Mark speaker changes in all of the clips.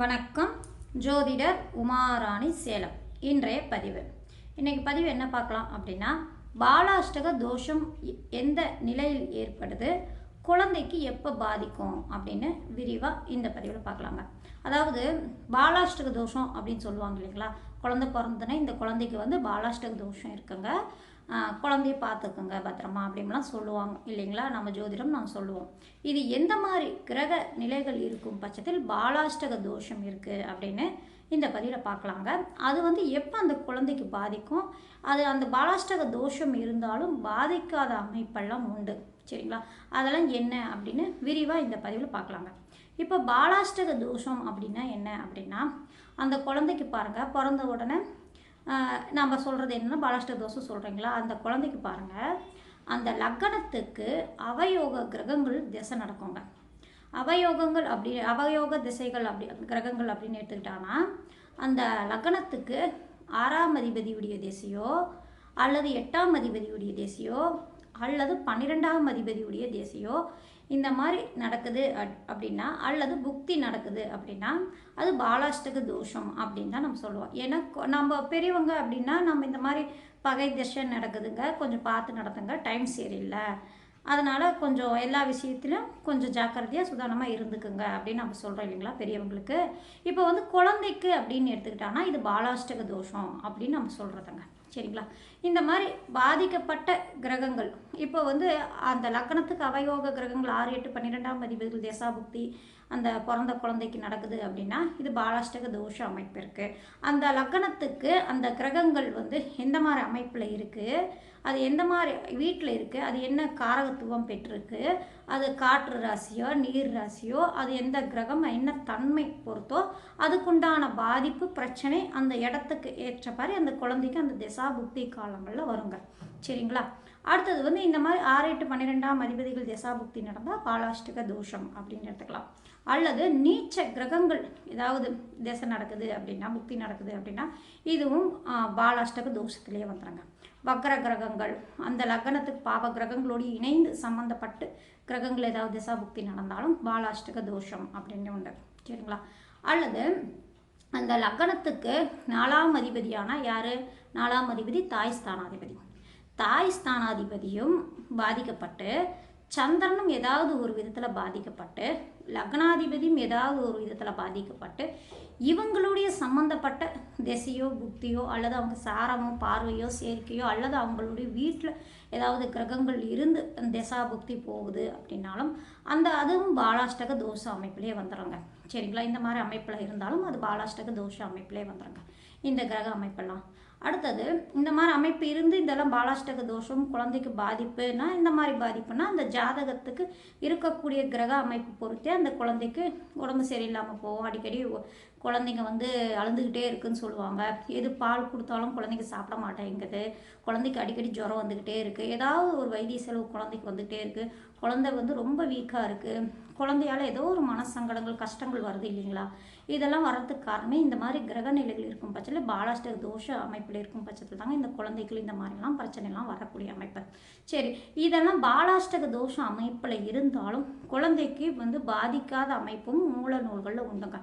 Speaker 1: வணக்கம். ஜோதிடர் உமாராணி சேலம். இன்றைய பதிவு. இன்றைக்கு பதிவு என்ன பார்க்கலாம் அப்படின்னா பாலாஷ்டக தோஷம் எந்த நிலையில் ஏற்படுது குழந்தைக்கு எப்போ பாதிக்கும் அப்படின்னு விரிவாக இந்த பதிவில் பார்க்கலாங்க. அதாவது பாலாஷ்டக தோஷம் அப்படின்னு சொல்லுவாங்க இல்லைங்களா? குழந்த பிறந்தனே இந்த குழந்தைக்கு வந்து பாலாஷ்டக தோஷம் இருக்குங்க. குழந்தைய பார்த்துக்குங்க பத்திரமா அப்படின்லாம் சொல்லுவாங்க. இல்லைங்களா? நம்ம ஜோதிடம் நாம் சொல்லுவோம். இது எந்த மாதிரி கிரக நிலைகள் இருக்கும் பட்சத்தில் பாலாஷ்டக தோஷம் இருக்குது அப்படின்னு இந்த பதிவில் பார்க்கலாங்க. அது வந்து எப்போ அந்த குழந்தைக்கு பாதிக்கும்? அது அந்த பாலாஷ்டக தோஷம் இருந்தாலும் பாதிக்காத அமைப்பெல்லாம் உண்டு. சரிங்களா? அதெல்லாம் என்ன அப்படின்னு விரிவாக இந்த பதிவில் பார்க்கலாங்க. இப்போ பாலாஷ்டக தோஷம் அப்படின்னா என்ன அப்படின்னா அந்த குழந்தைக்கு பாருங்கள் பிறந்த உடனே நம்ம சொல்கிறது என்னென்னா பாலாஷ்டக தோஷம் சொல்கிறீங்களா அந்த குழந்தைக்கு பாருங்கள் அந்த லக்கணத்துக்கு அவயோக கிரகங்கள் திசை நடக்குங்க. அவயோகங்கள் அப்படி அவயோக திசைகள் அப்படி கிரகங்கள் அப்படின்னு எடுத்துக்கிட்டாங்கன்னா அந்த லக்கணத்துக்கு ஆறாம் அதிபதியுடைய திசையோ அல்லது எட்டாம் அதிபதியுடைய திசையோ அல்லது பன்னிரெண்டாம் அதிபதியுடைய திசையோ இந்த மாதிரி நடக்குது அப்- அப்படின்னா அல்லது புக்தி நடக்குது அப்படின்னா அது பாலாஷ்டக தோஷம் அப்படின்னு தான் நம்ம சொல்லுவோம். ஏன்னா நம்ம பெரியவங்க அப்படின்னா நம்ம இந்த மாதிரி பகை திசை நடக்குதுங்க கொஞ்சம் பார்த்து நடத்துங்க டைம் சரியில்லை. அதனால் கொஞ்சம் எல்லா விஷயத்திலும் கொஞ்சம் ஜாக்கிரதையாக சுதாரணமாக இருந்துக்குங்க அப்படின்னு நம்ம சொல்கிறோம் இல்லைங்களா பெரியவங்களுக்கு. இப்போ வந்து குழந்தைக்கு அப்படின்னு எடுத்துக்கிட்டாங்கன்னா இது பாலாஷ்டக தோஷம் அப்படின்னு நம்ம சொல்கிறதுங்க சரிங்களா? இந்த மாதிரி பாதிக்கப்பட்ட கிரகங்கள் இப்போ வந்து அந்த லக்கணத்துக்கு அவயோக கிரகங்கள் ஆறு எட்டு பன்னிரெண்டாம் அதிபதிகள் தேசாபுக்தி அந்த பிறந்த குழந்தைக்கு நடக்குது அப்படின்னா இது பாலாஷ்டக தோஷ அமைப்பு இருக்குது அந்த லக்கணத்துக்கு அந்த கிரகங்கள் வந்து எந்த மாதிரி அமைப்பில் இருக்குது அது எந்த மாதிரி வீட்டில் இருக்குது அது என்ன காரகத்துவம் பெற்றிருக்கு? அது காற்று ராசியோ நீர் ராசியோ அது எந்த கிரகம் என்ன தன்மை பொறுத்தோ அதுக்குண்டான பாதிப்பு பிரச்சனை அந்த இடத்துக்கு ஏற்ற மாதிரி அந்த குழந்தைக்கு அந்த திசா புக்தி காலங்களில் வருங்க. சரிங்களா? அடுத்தது வந்து இந்த மாதிரி ஆறு எட்டு பன்னிரெண்டாம் அதிபதிகள் தசாபுக்தி நடந்தால் காலாஷ்டக தோஷம் அப்படின்னு எடுத்துக்கலாம். அல்லது நீச்ச கிரகங்கள் ஏதாவது திசை நடக்குது அப்படின்னா புக்தி நடக்குது அப்படின்னா இதுவும் பாலாஷ்டக தோஷத்திலே வந்துடுங்க வக்ர கிரகங்கள் அந்த லக்னத்துக்கு பாவ கிரகங்களோடு இணைந்து சம்மந்தப்பட்டு கிரகங்கள் ஏதாவது திசா புக்தி நடந்தாலும் பாலாஷ்டக தோஷம் அப்படின்னு உண்டு. சரிங்களா? அல்லது அந்த லக்னத்துக்கு நாலாம் அதிபதியான யார்? நாலாம் அதிபதி தாய் ஸ்தானாதிபதி. தாய் ஸ்தானாதிபதியும் பாதிக்கப்பட்டு சந்திரனும் ஏதாவது ஒரு விதத்தில் பாதிக்கப்பட்டு லக்னாதிபதியும் ஏதாவது ஒரு விதத்தில் பாதிக்கப்பட்டு இவங்களுடைய சம்பந்தப்பட்ட திசையோ புக்தியோ அல்லது அவங்க சாரமோ பார்வையோ சேர்க்கையோ அல்லது அவங்களுடைய வீட்டில் ஏதாவது கிரகங்கள் இருந்து திசா புக்தி போகுது அப்படின்னாலும் அந்த அதுவும் பாலாஷ்டக தோஷ அமைப்பிலே வந்துடுங்க சரிங்களா? இந்த மாதிரி அமைப்பில் இருந்தாலும் அது பாலாஷ்டக தோஷ அமைப்பிலே வந்துடுங்க இந்த கிரக அமைப்பெல்லாம். அடுத்தது இந்த மாதிரி அமைப்பு இருந்து இதெல்லாம் பாலாஷ்டக தோஷம் குழந்தைக்கு பாதிப்புனா இந்த மாதிரி பாதிப்புனா அந்த ஜாதகத்துக்கு இருக்கக்கூடிய கிரக அமைப்பு பொறுத்தே அந்த குழந்தைக்கு உடம்பு சரியில்லாமல் போகும். அடிக்கடி குழந்தைங்க வந்து அழுந்துக்கிட்டே இருக்குன்னு சொல்லுவாங்க. எது பால் கொடுத்தாலும் குழந்தைங்க சாப்பிட மாட்டேங்குது. குழந்தைக்கு அடிக்கடி ஜுரம் வந்துக்கிட்டே இருக்குது ஏதாவது ஒரு வைத்திய செலவு குழந்தைக்கு வந்துக்கிட்டே இருக்குது குழந்தை வந்து ரொம்ப வீக்காக இருக்குது குழந்தையால் ஏதோ ஒரு மனசங்கடங்கள் கஷ்டங்கள் வருது இல்லைங்களா? இதெல்லாம் வர்றதுக்கு காரணமே இந்த மாதிரி கிரக நிலைகள் இருக்கும் பட்சத்தில் பாலாஷ்டக தோஷ அமைப்பில் இருக்கும் பட்சத்தில் தாங்க இந்த குழந்தைகள் இந்த மாதிரிலாம் பிரச்சனைலாம் வரக்கூடிய அமைப்பு. சரி இதெல்லாம் பாலாஷ்டக தோஷ அமைப்பில் இருந்தாலும் குழந்தைக்கு வந்து பாதிக்காத அமைப்பும் மூல நூல்களில் உண்டுங்க.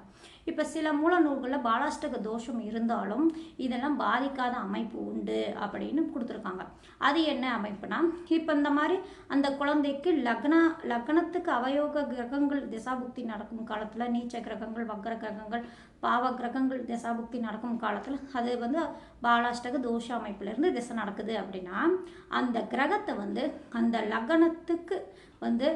Speaker 1: இப்போ சில மூல நூல்களில் பாலாஷ்டக தோஷம் இருந்தாலும் இதெல்லாம் பாதிக்காத அமைப்பு உண்டு அப்படின்னு கொடுத்துருக்காங்க. அது என்ன அமைப்புனா இப்போ இந்த மாதிரி அந்த குழந்தைக்கு லக்னா லக்னத்துக்கு அவயோக கிரகங்கள் திசாபுக்தி நடக்கும் காலத்தில் நீச்ச கிரகங்கள் வக்ர கிரகங்கள் பாவ கிரகங்கள் திசாபுக்தி நடக்கும் காலத்தில் அது வந்து பாலாஷ்டக தோஷ அமைப்புலேருந்து திசை நடக்குது அப்படின்னா அந்த கிரகத்தை வந்து அந்த லக்னத்துக்கு வந்து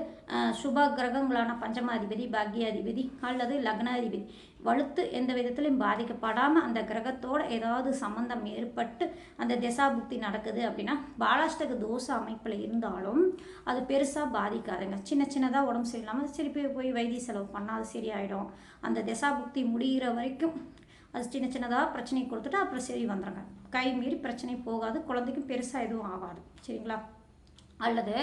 Speaker 1: சுப கிரகங்களான பஞ்சமாதிபதி பாக்யாதிபதி அல்லது லக்னாதிபதி. வலுத்து எந்த விதத்திலையும் பாதிக்கப்படாமல் அந்த கிரகத்தோட ஏதாவது சம்பந்தம் ஏற்பட்டு அந்த திசாபுக்தி நடக்குது அப்படின்னா பாலாஷ்டக தோஷ அமைப்பில் இருந்தாலும் அது பெருசாக பாதிக்காதுங்க. சின்ன சின்னதாக உடம்பு சரியில்லாமல் சரி போய் போய் வைத்திய செலவு பண்ணால் அது சரியாயிடும். அந்த திசாபுக்தி முடிகிற வரைக்கும் அது சின்ன சின்னதாக பிரச்சனை கொடுத்துட்டு அப்புறம் சரி வந்துடுங்க கை மீறி பிரச்சனை போகாது. குழந்தைக்கும் பெருசாக எதுவும் ஆகாது. சரிங்களா? அல்லது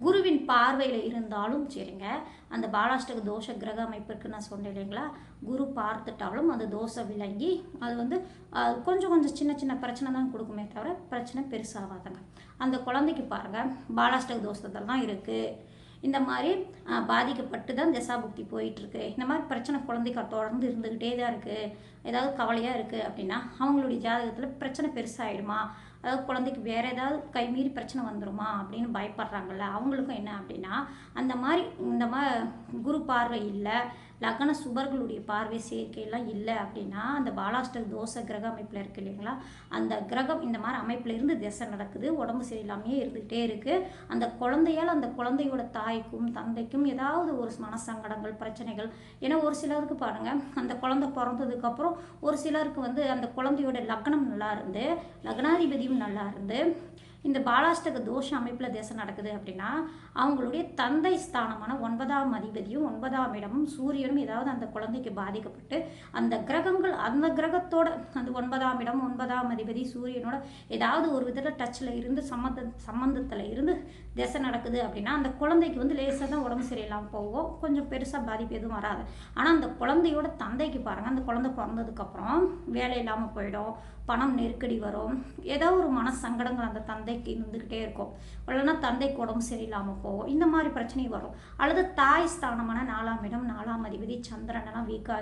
Speaker 1: குருவின் பார்வையில் இருந்தாலும் சரிங்க. அந்த பாலாஷ்டக தோஷ கிரக அமைப்பிற்கு நான் சொன்னேன் இல்லைங்களா? குரு பார்த்துட்டாலும் அந்த தோசை விளங்கி அது வந்து கொஞ்சம் கொஞ்சம் சின்ன சின்ன பிரச்சனை தான் கொடுக்குமே தவிர பிரச்சனை பெருசாகாதுங்க. அந்த குழந்தைக்கு பாருங்கள் பாலாஷ்டக தோஷத்தில் தான் இருக்குது இந்த மாதிரி பாதிக்கப்பட்டு தான் தசாபுக்தி போயிட்டுருக்கு. இந்த மாதிரி பிரச்சனை குழந்தைக்கு தொடர்ந்து இருந்துக்கிட்டே தான் இருக்குது ஏதாவது கவலையாக இருக்குது அப்படின்னா அவங்களுடைய ஜாதகத்தில் பிரச்சனை பெருசாகிடுமா அதாவது குழந்தைக்கு வேறு ஏதாவது கைமீறி பிரச்சனை வந்துடுமா அப்படின்னு பயப்படுறாங்கல்ல அவங்களுக்கும் என்ன அப்படின்னா அந்த மாதிரி இந்த மாதிரி குரு பார்வை இல்லை லக்ன சுபர்களுடைய பார்வை சேர்க்கையெல்லாம் இல்லை அப்படின்னா அந்த பாலாஸ்டர் தோச கிரக அமைப்பில் இருக்கு இல்லைங்களா? அந்த கிரகம் இந்த மாதிரி அமைப்பில் இருந்து திசை நடக்குது உடம்பு சரியில்லாமையே இருந்துகிட்டே இருக்குது அந்த குழந்தையால் அந்த குழந்தையோட தாய்க்கும் தந்தைக்கும் ஏதாவது ஒரு மனசங்கடங்கள் பிரச்சனைகள். ஏன்னா ஒரு சிலருக்கு பாருங்கள் அந்த குழந்தை பிறந்ததுக்கப்புறம் ஒரு சிலருக்கு வந்து அந்த குழந்தையோட லக்னம் நல்லா இருந்து லக்னாதிபதியும் நல்லா இருந்து இந்த பாலாஷ்டக தோஷ அமைப்பில் தேசம் நடக்குது அப்படின்னா அவங்களுடைய தந்தை ஸ்தானமான ஒன்பதாம் அதிபதியும் ஒன்பதாம் இடமும் சூரியனும் ஏதாவது அந்த குழந்தைக்கு பாதிக்கப்பட்டு அந்த கிரகங்கள் அந்த கிரகத்தோட அந்த ஒன்பதாம் இடம் ஒன்பதாம் அதிபதி சூரியனோட ஏதாவது ஒரு விதத்தில் டச்சில் இருந்து சம்மந்த சம்மந்தத்தில் இருந்து திசை நடக்குது அப்படின்னா அந்த குழந்தைக்கு வந்து லேசாக தான் உடம்பு சரியில்லாமல் போகும் கொஞ்சம் பெருசாக பாதிப்பு எதுவும் வராது. ஆனால் அந்த குழந்தையோட தந்தைக்கு பாருங்கள் அந்த குழந்தை பிறந்ததுக்கப்புறம் வேலை இல்லாமல் போயிடும். பணம் நெருக்கடி வரும். ஏதோ ஒரு மன சங்கடங்கள் அந்த தந்தைக்கு இருந்துக்கிட்டே இருக்கும். இல்லைன்னா தந்தைக்கு உடம்பு சரியில்லாமல் போகும். இந்த மாதிரி பிரச்சனை வரும். அல்லது தாய் ஸ்தானமான நாலாம் இடம் நாலாம் அதிபதி சந்திரன் எல்லாம் வீக்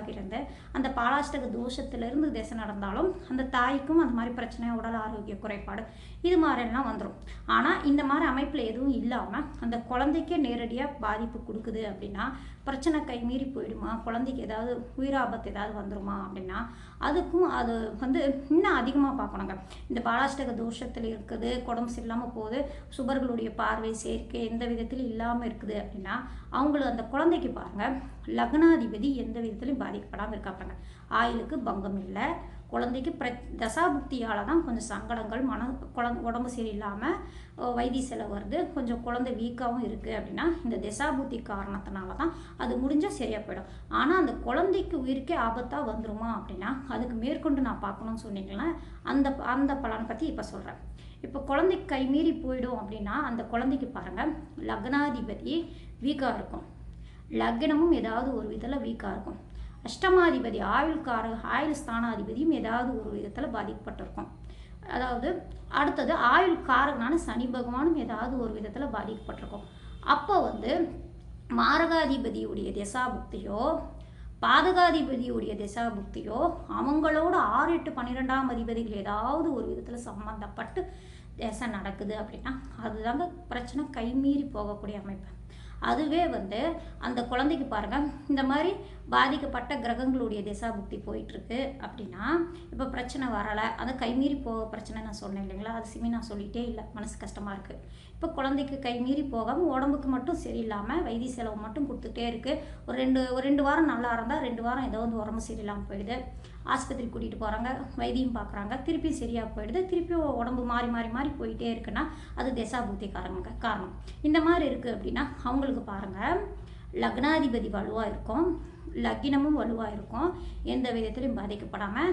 Speaker 1: அந்த பாலாஷ்டக தோஷத்திலிருந்து திசை நடந்தாலும் அந்த தாய்க்கும் அந்த மாதிரி பிரச்சனை உடல் ஆரோக்கிய குறைபாடு இது மாதிரிலாம் வந்துடும் ஆனால் இந்த மாதிரி அமைப்பில் எதுவும் இல்லாமல் அந்த குழந்தைக்கே நேரடியாக பாதிப்பு கொடுக்குது அப்படின்னா பிரச்சனை கை மீறி போயிடுமா? குழந்தைக்கு ஏதாவது உயிராபத்து ஏதாவது வந்துருமா அப்படின்னா அதுக்கும் அது வந்து இன்னும் அதிகமாக பார்க்கணுங்க. இந்த பாலாஷ்டக தோஷத்தில் இருக்குது உடம்பு சரியில்லாமல் போகுது சுபர்களுடைய பார்வை சேர்க்கை எந்த விதத்திலும் இல்லாமல் இருக்குது அப்படின்னா அவங்கள அந்த குழந்தைக்கு பாருங்கள் லக்னாதிபதி எந்த விதத்திலையும் பாதிக்கப்படாமல் இருக்காப்பாங்க ஆயிலுக்கு ஆயுளுக்கு பங்கம் இல்லை குழந்தைக்கு பிர தசாபுக்தியால் தான் கொஞ்சம் சங்கடங்கள் மன குழந்த உடம்பு சரியில்லாமல் வைத்திய செலவு வருது. கொஞ்சம் குழந்தை வீக்காகவும் இருக்குது அப்படின்னா இந்த தசாபுக்தி காரணத்தினால தான் அது முடிஞ்சால் சரியாக போயிடும். ஆனால் அந்த குழந்தைக்கு உயிருக்கே ஆபத்தாக வந்துருமா அப்படின்னா அதுக்கு மேற்கொண்டு நான் பார்க்கணும்னு சொன்னீங்களேன் அந்த அந்த பலனை பற்றி இப்போ சொல்கிறேன் இப்போ குழந்தைக்கு கை மீறி போயிடும் அப்படின்னா அந்த குழந்தைக்கு பாருங்கள் லக்னாதிபதி வீக்காக இருக்கும். லக்னமும் ஏதாவது ஒரு விதத்தில் வீக்காக இருக்கும். அஷ்டமாதிபதி ஆயுள்கார ஆயுள் ஸ்தானாதிபதியும் ஏதாவது ஒரு விதத்தில் பாதிக்கப்பட்டிருக்கும். அதாவது அடுத்தது ஆயுள் காரகனான சனி பகவானும் ஏதாவது ஒரு விதத்தில் பாதிக்கப்பட்டிருக்கும். அப்போ வந்து மாரகாதிபதியுடைய திசாபுக்தியோ பாதகாதிபதியுடைய திசாபுக்தியோ அவங்களோட ஆறு எட்டு பன்னிரெண்டாம் அதிபதிகள் ஏதாவது ஒரு விதத்தில் சம்மந்தப்பட்டு திசை நடக்குது அப்படின்னா அதுதாங்க பிரச்சனை. கைமீறி போகக்கூடிய அமைப்பு. அதுவே வந்து அந்த குழந்தைக்கு பாருங்கள் இந்த மாதிரி பாதிக்கப்பட்ட கிரகங்களுடைய திசாபுக்தி போயிட்டுருக்கு அப்படின்னா இப்போ பிரச்சனை வரலை. அந்த கைமீறி போக பிரச்சனை நான் சொன்னேன் இல்லைங்களா? அது சிமி நான் சொல்லிகிட்டே இல்லை. மனசு கஷ்டமாக இருக்குது இப்போ குழந்தைக்கு கைமீறி போகாமல் உடம்புக்கு மட்டும் சரியில்லாமல் வைத்திய செலவு மட்டும் கொடுத்துட்டே இருக்குது ஒரு ரெண்டு ஒரு ரெண்டு வாரம் நல்லா இருந்தால் ரெண்டு வாரம் ஏதோ வந்து உடம்பு சரியில்லாமல் போயிடுது. ஆஸ்பத்திரி கூட்டிகிட்டு போகிறாங்க வைத்தியம் பார்க்குறாங்க திருப்பி சரியாக போயிடுது. திருப்பி உடம்பு மாறி மாறி மாறி போயிட்டே இருக்குன்னா அது தசாபுக்தி காரணங்க காரணம். இந்த மாதிரி இருக்குது அப்படின்னா அவங்க அவங்களுக்கு பாருங்கள் லக்னாதிபதி வலுவாக இருக்கும். லக்னமும் வலுவாக இருக்கும். எந்த விதத்திலையும் பாதிக்கப்படாமல்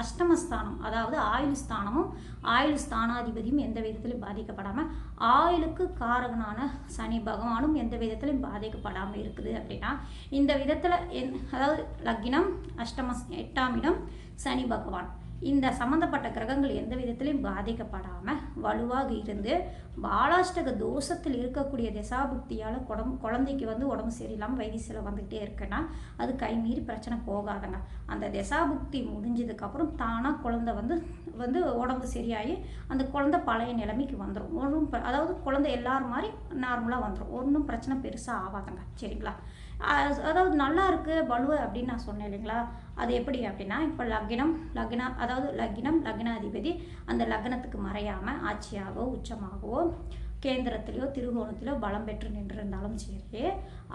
Speaker 1: அஷ்டமஸ்தானம் அதாவது ஆயுள் ஸ்தானமும் ஆயுள் ஸ்தானாதிபதியும் எந்த விதத்திலையும் பாதிக்கப்படாமல் ஆயுளுக்கு காரகனான சனி பகவானும் எந்த விதத்திலையும் பாதிக்கப்படாமல் இருக்குது அப்படின்னா இந்த விதத்தில் என் அதாவது லக்னம் அஷ்டமஸ் எட்டாம் இடம் சனி பகவான். இந்த சம்மந்தப்பட்ட கிரகங்கள் எந்த விதத்திலையும் பாதிக்கப்படாமல் வலுவாக இருந்து பாலாஷ்டக தோஷத்தில் இருக்கக்கூடிய திசாபுக்தியால் உடம்பு குழந்தைக்கு வந்து உடம்பு சரியில்லாமல் வைத்திய செலவு வந்துக்கிட்டே இருக்குன்னா அது கைமீறி பிரச்சனை போகாதுங்க. அந்த திசாபுக்தி முடிஞ்சதுக்கப்புறம் தானாக குழந்தை வந்து வந்து உடம்பு சரியாகி அந்த குழந்தை பழைய நிலைமைக்கு வந்துடும் ஒன்றும் ப- அதாவது குழந்தை எல்லாரும் மாதிரி நார்மலாக வந்துடும் ஒன்றும் பிரச்சனை பெருசாக ஆகாதுங்க. சரிங்களா? அதாவது நல்லா இருக்குது வலுவை அப்படின்னு நான் சொன்னேன் இல்லைங்களா? அது எப்படி அப்படின்னா இப்போ லக்னம் லக்னா அதாவது லக்னம் லக்னாதிபதி அந்த லக்னத்துக்கு மறையாமல் ஆட்சியாகவோ உச்சமாகவோ கேந்திரத்திலையோ திருகோணத்திலோ பலம் பெற்று நின்றிருந்தாலும் சரி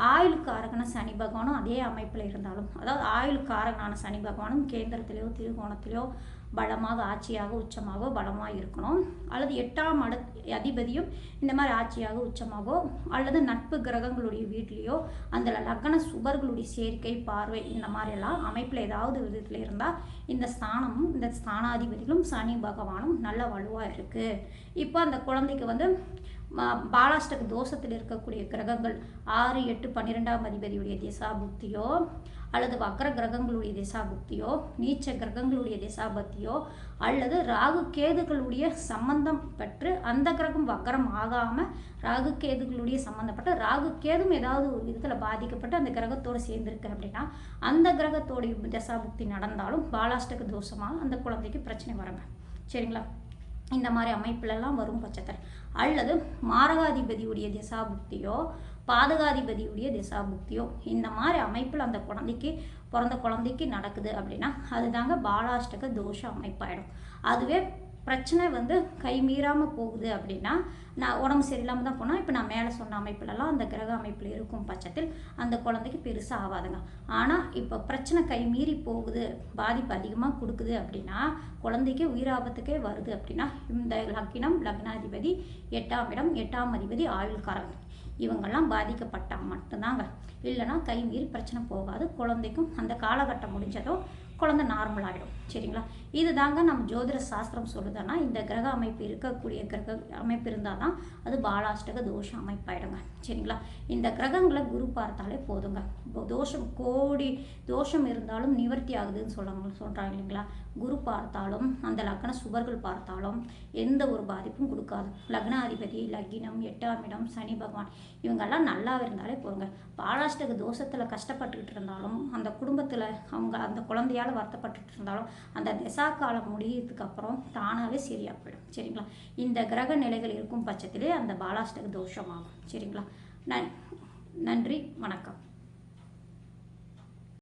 Speaker 1: ஆயுளுக்காரகன சனி பகவானும் அதே அமைப்பில் இருந்தாலும் அதாவது ஆயுளுக்காரகனான சனி பகவானும் கேந்திரத்திலையோ திருகோணத்திலையோ பலமாக ஆட்சியாக உச்சமாக பலமாக இருக்கணும். அல்லது எட்டாம் அட அதிபதியும் இந்த மாதிரி ஆட்சியாக உச்சமாகவோ அல்லது நட்பு கிரகங்களுடைய வீட்லேயோ அந்த லக்ன சுபர்களுடைய சேர்க்கை பார்வை இந்த மாதிரியெல்லாம் அமைப்பில் ஏதாவது விதத்தில் இருந்தால் இந்த ஸ்தானமும் இந்த ஸ்தானாதிபதிகளும் சனி பகவானும் நல்ல வலுவாக இருக்குது இப்போ அந்த குழந்தைக்கு வந்து பாலாஷ்டக தோஷத்தில் இருக்கக்கூடிய கிரகங்கள் ஆறு எட்டு பன்னிரெண்டாம் அதிபதியுடைய திசா புக்தியோ அல்லது வக்கர கிரகங்களுடைய திசாபுக்தியோ நீச்ச கிரகங்களுடைய திசாபக்தியோ அல்லது ராகு கேதுகளுடைய சம்பந்தம் பெற்று அந்த கிரகம் வக்கரம் ஆகாமல் ராகு கேதுகளுடைய சம்பந்தப்பட்ட ராகு கேதும் ஏதாவது ஒரு விதத்தில் பாதிக்கப்பட்டு அந்த கிரகத்தோடு சேர்ந்துருக்கு அப்படின்னா அந்த கிரகத்தோடைய தசாபுக்தி நடந்தாலும் பாலாஷ்டக தோஷமாக அந்த குழந்தைக்கு பிரச்சனை வருங்க சரிங்களா? இந்த மாதிரி அமைப்புலலாம் வரும் பட்சத்தில். அல்லது மாரகாதிபதியுடைய திசாபுக்தியோ பாதகாதிபதியுடைய திசாபுக்தியோ இந்த மாதிரி அமைப்பில் அந்த குழந்தைக்கு பிறந்த குழந்தைக்கு நடக்குது அப்படின்னா அதுதாங்க பாலாஷ்டக தோஷ அமைப்பாயிடும். அதுவே பிரச்சனை வந்து கை மீறாமல் போகுது அப்படின்னா நான் உடம்பு சரியில்லாமல் தான் போனால் இப்போ நான் மேலே சொன்ன அமைப்புலலாம் அந்த கிரக அமைப்பில் இருக்கும் பட்சத்தில் அந்த குழந்தைக்கு பெருசாக ஆகாதுங்க ஆனால் இப்போ பிரச்சனை கை மீறி போகுது பாதிப்பு அதிகமாக கொடுக்குது அப்படின்னா குழந்தைக்கு உயிராபத்துக்கே வருது அப்படின்னா இந்த லக்கினம் லக்னாதிபதி எட்டாம் இடம் எட்டாம் அதிபதி ஆயுள்காரன். இவங்கெல்லாம் பாதிக்கப்பட்டால் மட்டும்தாங்க. இல்லைன்னா கை மீறி பிரச்சனை போகாது குழந்தைக்கும் அந்த காலகட்டம் முடிஞ்சதோ குழந்தை நார்மல் ஆகிடும். சரிங்களா? இது தாங்க நம்ம ஜோதிட சாஸ்திரம் சொல்லுதுன்னா இந்த கிரக அமைப்பு இருக்கக்கூடிய கிரக அமைப்பு இருந்தால் தான் அது பாலாஷ்டக தோஷ அமைப்பாயிடுங்க. சரிங்களா? இந்த கிரகங்களை குரு பார்த்தாலே போதுங்க. இப்போ தோஷம் கோடி தோஷம் இருந்தாலும் நிவர்த்தி ஆகுதுன்னு சொல்லுவாங்க சொல்கிறாங்க இல்லைங்களா? குரு பார்த்தாலும் அந்த லக்ன சுவர்கள் பார்த்தாலும் எந்த ஒரு பாதிப்பும் கொடுக்காது. லக்னாதிபதி லக்னம் எட்டாம் இடம் சனி பகவான் இவங்கெல்லாம் நல்லா இருந்தாலே போதுங்க. பாலாஷ்டக தோஷத்தில் கஷ்டப்பட்டுக்கிட்டு இருந்தாலும் அந்த குடும்பத்தில் அவங்க அந்த குழந்தையால் வருத்தப்பட்டுட்டு இருந்தாலும் அந்த திசா காலம் முடியறதுக்கு அப்புறம் தானாகவே சரியாக போயிடும். சரிங்களா? இந்த கிரக நிலைகள் இருக்கும் பட்சத்திலே அந்த பாலாஷ்டக தோஷமாகும். சரிங்களா? நன் நன்றி. வணக்கம்.